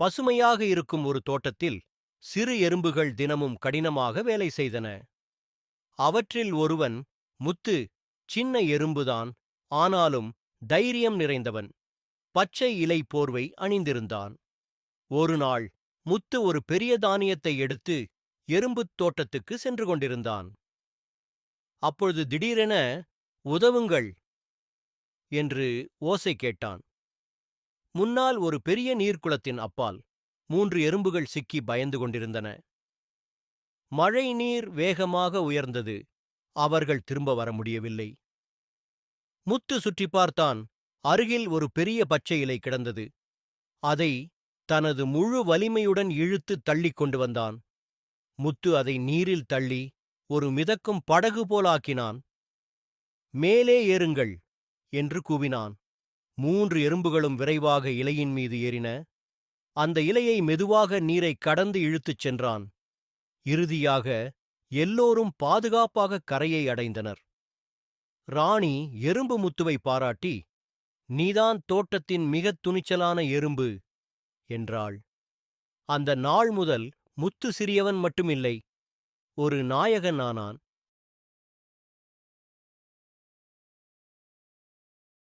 பசுமையாக இருக்கும் ஒரு தோட்டத்தில் சிறு எறும்புகள் தினமும் கடினமாக வேலை செய்தன. அவற்றில் ஒருவன் முத்து சின்ன எறும்புதான் ஆனாலும் தைரியம் நிறைந்தவன். பச்சை இலை போர்வை அணிந்திருந்தான். ஒரு நாள் முத்து ஒரு பெரிய தானியத்தை எடுத்து எறும்புத் தோட்டத்துக்கு சென்று கொண்டிருந்தான். அப்பொழுது திடீரென உதவுங்கள் என்று ஓசை கேட்டான். முன்னால் ஒரு பெரிய நீர்க்குளத்தின் அப்பால் மூன்று எறும்புகள் சிக்கி பயந்து கொண்டிருந்தன. மழை நீர் வேகமாக உயர்ந்தது. அவர்கள் திரும்ப வர முடியவில்லை. முத்து சுற்றி பார்த்தான் அருகில் ஒரு பெரிய பச்சை இலை கிடந்தது. அதை தனது முழு வலிமையுடன் இழுத்து தள்ளிக் கொண்டு வந்தான். முத்து அதை நீரில் தள்ளி ஒரு மிதக்கும் படகு போலாக்கினான் மேலே ஏறுங்கள் என்று கூவினான். மூன்று எறும்புகளும் விரைவாக இலையின் மீது ஏறின. அந்த இலையை மெதுவாக நீரை கடந்து இழுத்துச் சென்றான். இறுதியாக எல்லோரும் பாதுகாப்பாக கரையை அடைந்தனர். ராணி எறும்பு முத்துவை பாராட்டி நீதான் தோட்டத்தின் மிகத் துணிச்சலான எறும்பு என்றாள். அந்த நாள் முதல் முத்து சிறியவன் மட்டுமில்லை ஒரு நாயகன் ஆனான்.